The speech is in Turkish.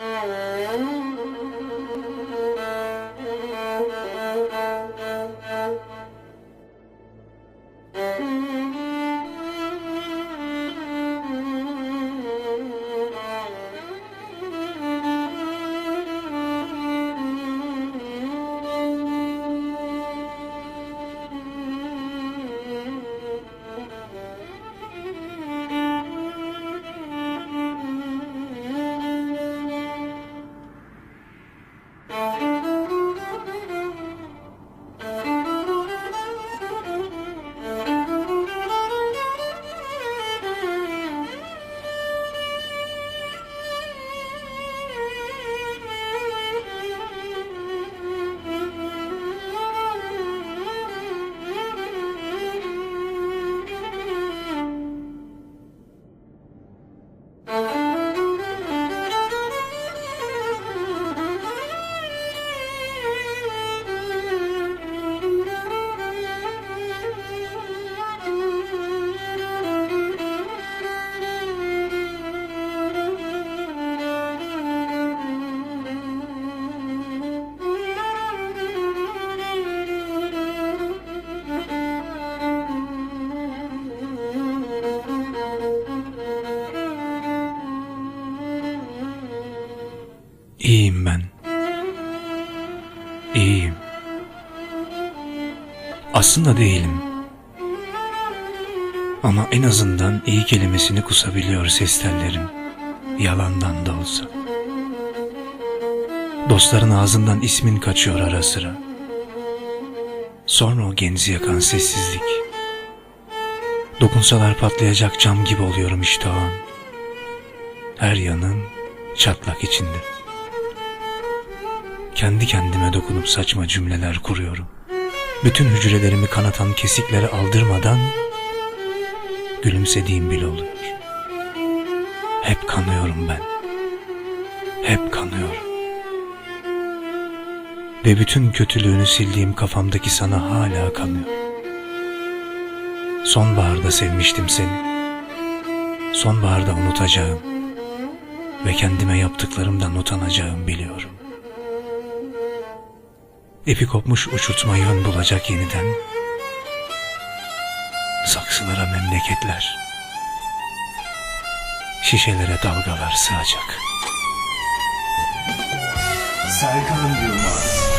Mm-hmm. İyiyim ben. İyiyim. Aslında değilim. Ama en azından iyi kelimesini kusabiliyor ses tellerim. Yalandan da olsa. Dostların ağzından ismin kaçıyor ara sıra. Sonra o genzi yakan sessizlik. Dokunsalar patlayacak cam gibi oluyorum işte o an. Her yanım çatlak içinde. Kendi kendime dokunup saçma cümleler kuruyorum. Bütün hücrelerimi kanatan kesikleri aldırmadan gülümsediğim bile oluyor. Hep kanıyorum ben. Hep kanıyorum. Ve bütün kötülüğünü sildiğim kafamdaki sana hala kanıyor. Sonbaharda sevmiştim seni. Sonbaharda unutacağım ve kendime yaptıklarımdan utanacağım biliyorum. İpi kopmuş uçurtma yön bulacak yeniden. Saksılara memleketler. Şişelere dalgalar sığacak. Serkan Yılmaz